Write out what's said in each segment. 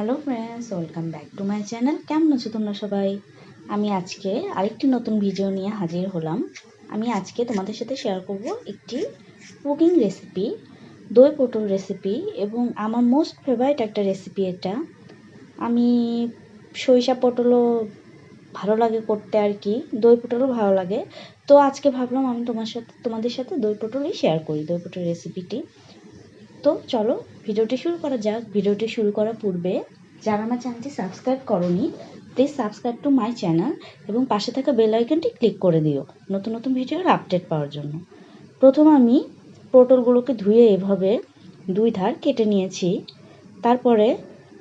Hello friends welcome back to my channel কেমন আছো তোমরা সবাই? আমি আজকে আরেকটি নতুন ভিডিও নিয়ে হাজির হলাম। আমি আজকে তোমাদের সাথে শেয়ার করব একটি কুকিং রেসিপি দই পটল রেসিপি এবং আমার মোস্ট ফেভারিট একটা রেসিপি এটা। আমি সরিষা পটলও ভালো লাগে করতে আর কি, দই পটলও ভালো লাগে। তো আজকে ভাবলাম আমি তোমার সাথে, তোমাদের সাথে দই পটলই শেয়ার করি, দই পটল রেসিপিটি তো চলো ভিডিওটি শুরু করা যাক। ভিডিওটি শুরু করার পূর্বে যারা আমার চ্যানেলটি সাবস্ক্রাইব করনি please subscribe to my channel এবং পাশে থাকা বেল আইকনটি ক্লিক করে দিও নতুন নতুন ভিডিওর আপডেট পাওয়ার জন্য। প্রথম আমি পটলগুলোকে ধুয়ে এভাবে দুই ধার কেটে নিয়েছি। তারপরে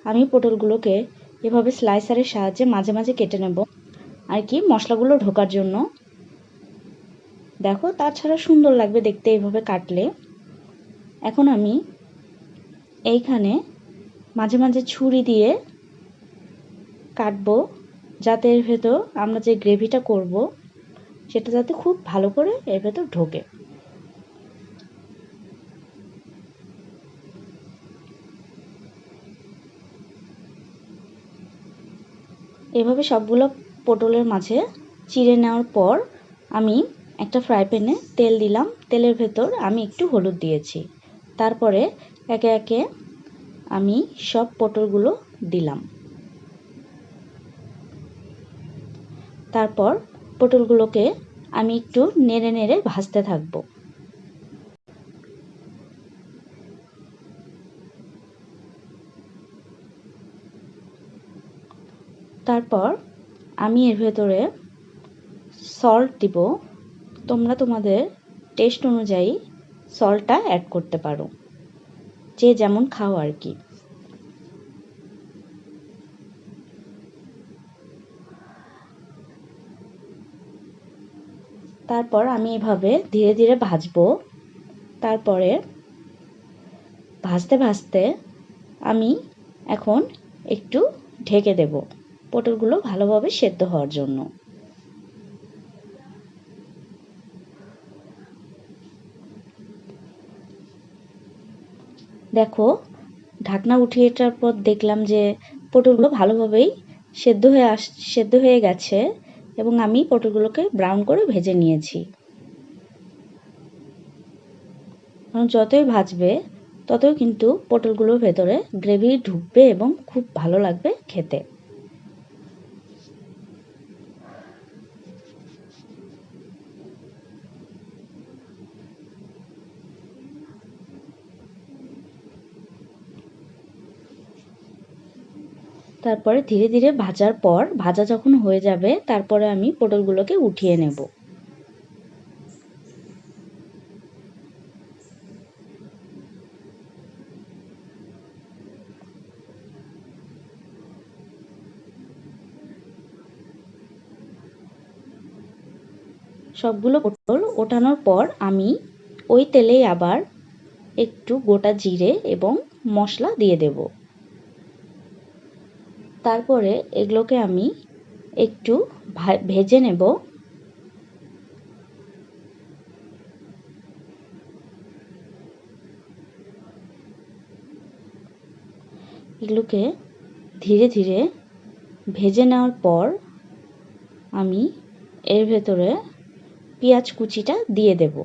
আমি পটলগুলোকে এভাবে স্লাইসারের সাহায্যে মাঝে মাঝে কেটে নেব। আর কি, মশলাগুলো ঢোকার জন্য। দেখো, তাছাড়া সুন্দর লাগবে দেখতে এইভাবে কাটলে। এখন আমি এইখানে মাঝে মাঝে ছুরি দিয়ে কাটবো, যাতে এর ভেতর আমরা যে গ্রেভিটা করব, সেটা যাতে খুব ভালো করে এর ভেতর ঢোকে। এভাবে সবগুলো পটলের মাঝে চিড়ে নেওয়ার পর আমি একটা ফ্রাই প্যানে তেল দিলাম। তেলের ভেতর আমি একটু হলুদ দিয়েছি। তারপরে একে একে আমি সব পটলগুলো দিলাম। তারপর পটলগুলোকে আমি একটু নেড়ে নেড়ে ভাজতে থাকব। তারপর আমি এর ভেতরে সল্ট দিব। তোমরা তোমাদের টেস্ট অনুযায়ী সল্টটা অ্যাড করতে পারো। যে যেমন খাও আর কি। তারপর আমি এভাবে ধীরে ধীরে ভাজবো। তারপরে ভাজতে ভাজতে আমি এখন একটু ঢেকে দেব। পটলগুলো ভালোভাবে সেদ্ধ হওয়ার জন্য। দেখো, ঢাকনা উঠিয়ে এটার পর দেখলাম যে পটলগুলো ভালোভাবেই সেদ্ধ হয়ে আস, সেদ্ধ হয়ে গেছে এবং আমি পটলগুলোকে ব্রাউন করে ভেজে নিয়েছি। কারণ যতই ভাজবে, ততই কিন্তু পটলগুলোর ভেতরে গ্রেভি ঢুকবে এবং খুব ভালো লাগবে খেতে। তারপরে ধীরে ধীরে ভাজার পর, ভাজা যখন হয়ে যাবে, তারপরে আমি পটলগুলোকে উঠিয়ে নেব। সবগুলো পটল ওঠানোর পর আমি ওই তেলেই আবার একটু গোটা জিরে এবং মশলা দিয়ে দেবো। তারপরে এগুলোকে আমি একটু ভেজে নেব। এগুলোকে ধীরে ধীরে ভেজে নেওয়ার পর আমি এর ভেতরে পেঁয়াজ কুচিটা দিয়ে দেবো।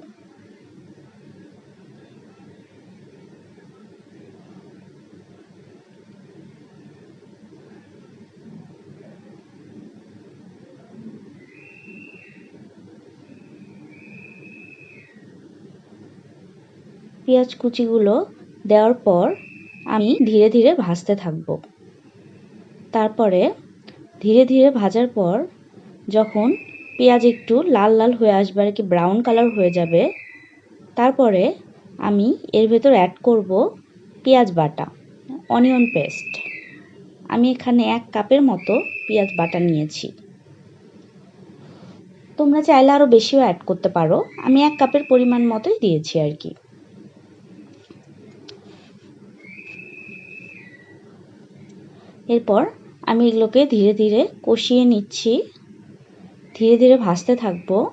পেঁয়াজ কুচিগুলো দেওয়ার পর আমি ধীরে ধীরে ভাজতে থাকব। তারপরে ধীরে ধীরে ভাজার পর যখন পেঁয়াজ একটু লাল লাল হয়ে আসবে আর কি ব্রাউন কালার হয়ে যাবে, তারপরে আমি এর ভেতর অ্যাড করব পেঁয়াজ বাটা অনিয়ন পেস্ট আমি এখানে এক কাপের মতো পেঁয়াজ বাটা নিয়েছি। তোমরা চাইলে আরও বেশিও অ্যাড করতে পারো। আমি এক কাপের পরিমাণ মতোই দিয়েছি আর কি। এরপর আমি এগুলোকে ধীরে ধীরে কষিয়ে নিচ্ছি। ধীরে ধীরে ভাজতে থাকব।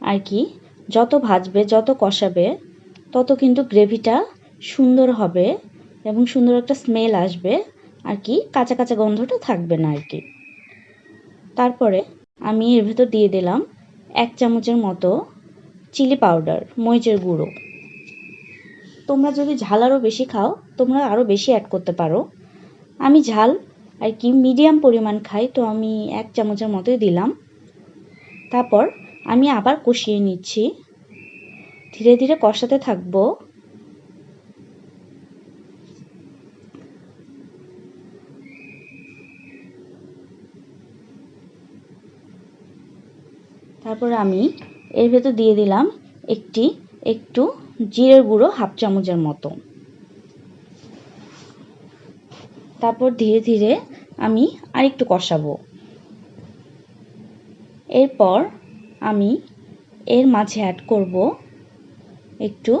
আর কি, যত ভাজবে, যত কষাবে, তত কিন্তু গ্রেভিটা সুন্দর হবে এবং সুন্দর একটা স্মেল আসবে। আর কি, কাঁচা কাঁচা গন্ধটা থাকবে না আর কি। তারপরে আমি এর ভেতর দিয়ে দিলাম এক চামচের মতো চিলি পাউডার, মরিচের গুঁড়ো। তোমরা যদি ঝাল আরও বেশি খাও, তোমরা আরও বেশি অ্যাড করতে পারো। আমি ঝাল আর কি মিডিয়াম পরিমাণ খাই, তো আমি এক চামচের মতোই দিলাম। তারপর আমি আবার কষিয়ে নিচ্ছি। ধীরে ধীরে কষাতে থাকব। তারপর আমি এর ভেতর দিয়ে দিলাম একটি, একটু জিরের গুঁড়ো হাফ চামচের মতো। তারপর ধীরে ধীরে আমি আরেকটু কষাবো। এরপর আমি এর মাঝে অ্যাড করব একটু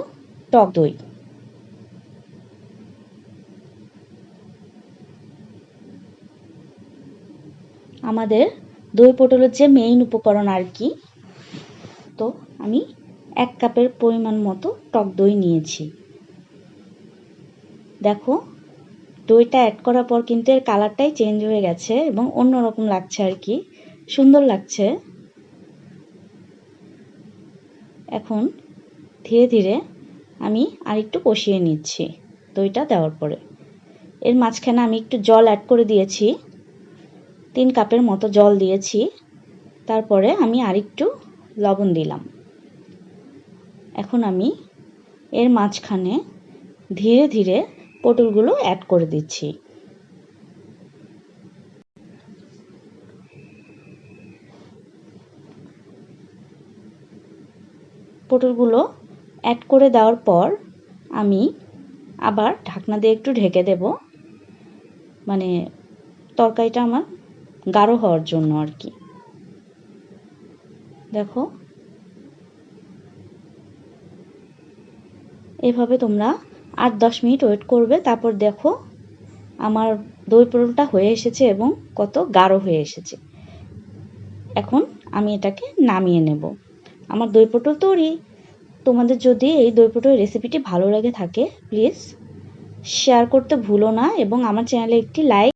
টক দই। আমাদের দই পটলের যে মেইন উপকরণ আর কি, তো আমি এক কাপের পরিমাণ মতো টক দই নিয়েছি। দেখো দইটা অ্যাড করার পর কিন্তু এর কালারটাই চেঞ্জ হয়ে গেছে এবং অন্যরকম লাগছে আর কি। সুন্দর লাগছে। এখন ধীরে ধীরে আমি আরেকটু কষিয়ে নিচ্ছি দইটা দেওয়ার পরে। এর মাঝখানে আমি একটু জল অ্যাড করে দিয়েছি। তিন কাপের মতো জল দিয়েছি। তারপরে আমি আরেকটু লবণ দিলাম। এখন আমি এর মাঝখানে ধীরে ধীরে পটলগুলো অ্যাড করে দিচ্ছি। পটলগুলো অ্যাড করে দেওয়ার পর আমি আবার ঢাকনা দিয়ে একটু ঢেকে দেব। মানে তরকারিটা আমার গাঢ় হওয়ার জন্য আর কি। দেখো। এভাবে তোমরা আট, দশ মিনিট ওয়েট করবে, তারপর দেখো আমার দই পটলটা হয়ে এসেছে এবং কত গাঢ় হয়ে এসেছে। এখন আমি এটাকে নামিয়ে নেব। আমার দই পটল তৈরি। তোমাদের যদি এই দই পটল রেসিপিটি ভালো লাগে থাকে প্লিজ শেয়ার করতে ভুলো না এবং আমার চ্যানেলে একটি লাইক